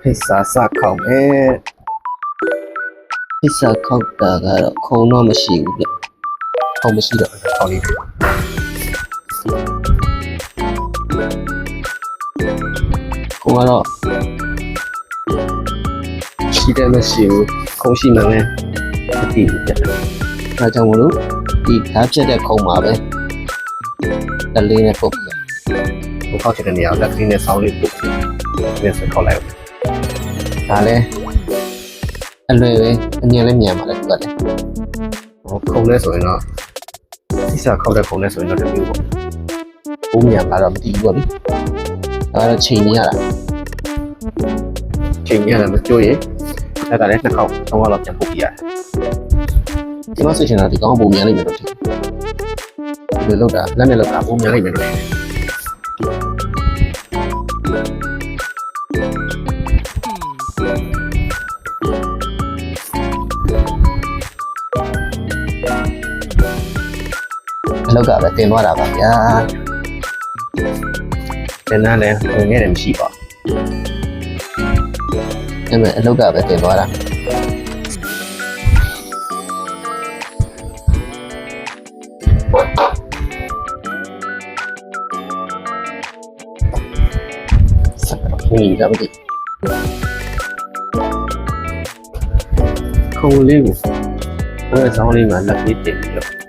ဖိတ်စာစခောက်မယ်ဖိတ်စာခောက်တာကတော့ခုံတော့မရှိဘူးပြခုံမရှိတော့ခေါက်လေးခုံကတော့ရှိတယ်မရှိဘူးခုံရှိမှလည်းမသိဘူးပြဒါကြောင့်မလို့ဒီဓာတ်ဖြစ်တဲ့ခုံမှာပဲတလေးနဲ့ပုတ်ပြီးတော့ခောက်ချင်တဲ့နေရာကိုလက်ကလေးနဲ့ဆောင်းလေးပုတ်ပြီး ဒီနဲ့ဆက်ခောက်လိုက်အောင်ဒါလည်းအလွယ်ပဲအမြင်လည်းမြန်ပါလေသူကလည်းဟောခုံလဲဆိုရင်တော့စိစခောက်တဲ့ခုံလဲဆိုရင်တော့တမျိုးပေါ့ဘုံမြန်လာတော့မတည်ဘူးပေါ့လေဒါကတော့ချိန်နေရတာချိန်နေရတာမကြိုးရင်အဲ့ဒါလည်းနှစ်ခေါက်သုံးခေါက်လောက်ပြန်ပုတ်ပြရတယ်ဒီမှာဆိုရှင်တော့ဒီကောင်ပုံမြန်လိမ့်မယ်လို့ထင်တယ်ဒီလိုလောက်တာလက်နဲ့လောက်တာပုံမြန်လိမ့်မယ်လို့ထင်တယ် လောက်ကပဲတင်သွားတာပါဗျာတင်သားလည်းဝင်နေတယ်မရှိပါဘူးဒါပေမဲ့အလောက်ကပဲတင်သွားတာဆက်တော့ဝင်ကြပါလိမ့်ခုံလေးကိုဘယ်ဆောင်လေးမှာလက်လေးတင်ပြီးတော့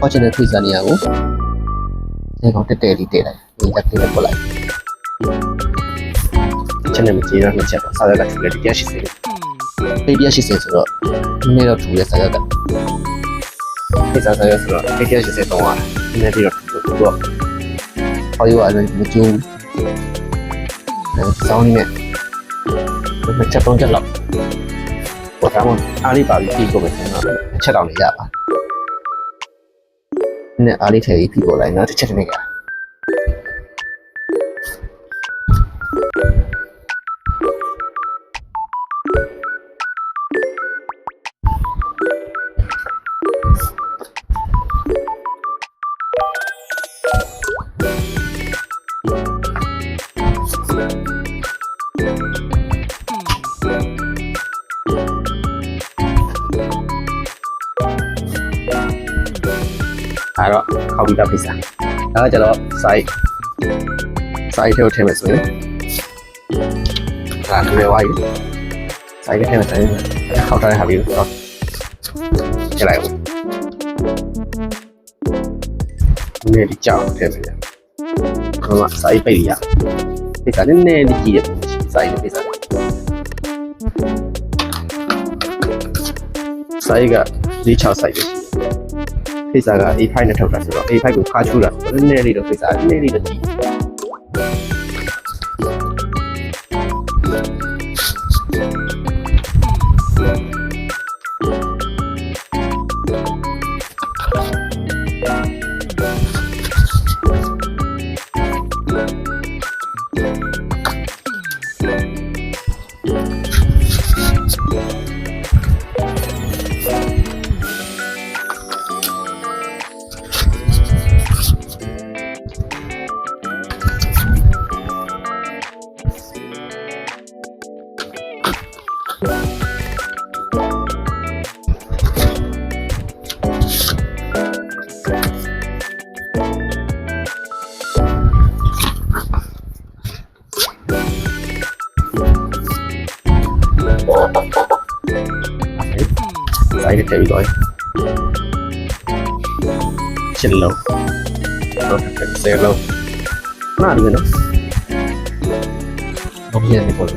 ဟောချင်တဲ့ဖိစာနေရာကိုဒီကောင်တက်တက်လေးတက်လိုက်ဒီတက်တက်ပို့လိုက်ချက်နဲ့မကြည့်တော့နှစ်ချက်ပါစာရကထူတယ်တရားရှိစေတယ်တရားရှိစေဆိုတော့နည်းနည်းတော့ထူတယ်စာရကဖိစာစာရဆိုတော့တရားရှိစေတော့ဟာနည်းနည်းပြီးတော့ထူတော့ဟောရောအလည်းမကျိုးအဲစောင်းနေနဲ့တစ်ချက်သုံးချက်လောက်ပေါ်တာမအားလေးပါပြီးပြီးကိုပဲဆင်းတော့အချက်တောင်နေရပါ နဲ့အားလေးထည့်ပြီးပြီးပေါ်လိုက်နော်တစ်ချက်တည်းက တော့ခေါက်ပြီးသားပိစာဒါကကျတော့ site site ထဲကိုထည့်မယ်ဆိုရင်ဒါလွယ်သွားပြီ site ထဲမှာတိုင်းခေါက်ထားတဲ့ဟာလေးကိုတော့ထည့်လိုက်အောင်နည်းလေးကြောက်ထည့်မယ်ခမ site ပိတ်ရပိစာနည်းနည်းလေးကြည့်ရ site ပိစာ site က46 site ပဲရှိတယ် ဖိတ်စာက A5 နဲ့ထုတ်တာဆိုတော့ A5 ကိုခါချိုးတာဆိုတော့နည်းနည်းလေးတော့ဖိတ်စာနည်းနည်းလေးတော့ကြ Đấy, cái thử rồi xin lỗi Nó phải xe lâu. Nó đi nó Không nhận được thì còn gì?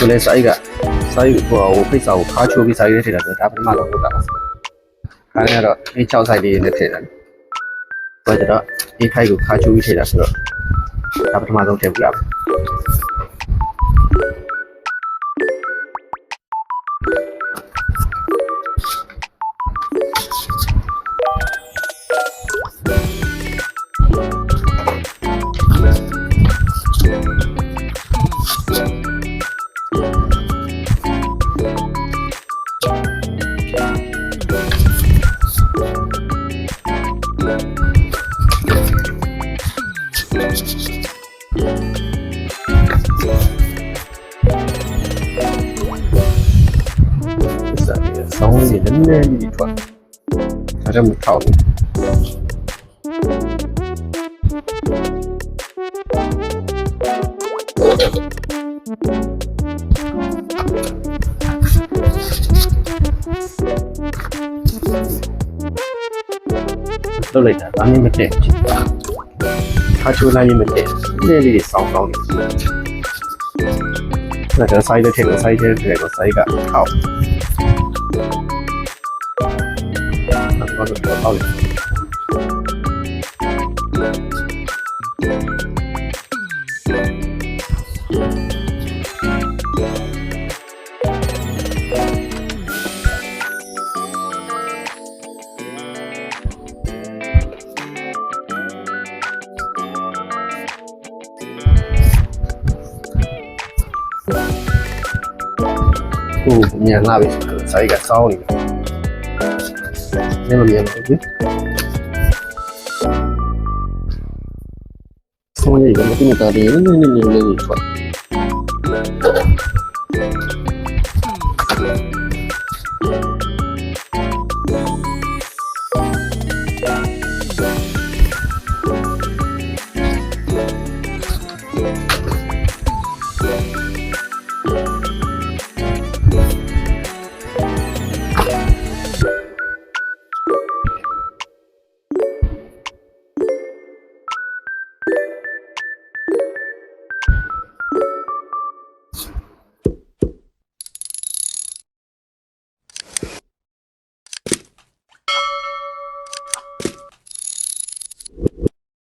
Tôi lên xoay cả Xoay của cái dầu khá chua cái xoay đấy thì là người ta vẫn mà lâu cả စာကိုခါချိုးပြီးဆိုင်နဲ့ထည့်တာဆိုဒါပထမဆုံးလုပ်တာပါခါရတော့ဒီ6ဆိုင်လေးနဲ့ထည့်တာဘာကြတော့ဒီခိုက်ကိုခါချိုးပြီးထည့်တာဆိုတော့ဒါပထမဆုံးထည့်ပြရမယ် xong thì đến mỹ thuật ở trong một khẩu du lịch ở Bắc Ninh Bình Định 他出来你们的，那里的少少的。那这个塞的，这个塞的，这个塞的，好。那我就不要了。 က်ဆိုင်တဲ့ထက်ကဆိုင်ကထောက်ဘာလို့တော့ထောက်လဲကိုမြန်လာပြီဆိုတော့စာရိတ်ကစောင်းနေတယ်။နည်းမမြန်ဘူးကွ။ဆောင်းနေတယ်မတင်တာတယ်နည်းနည်းနည်းနည်းလေးထွက်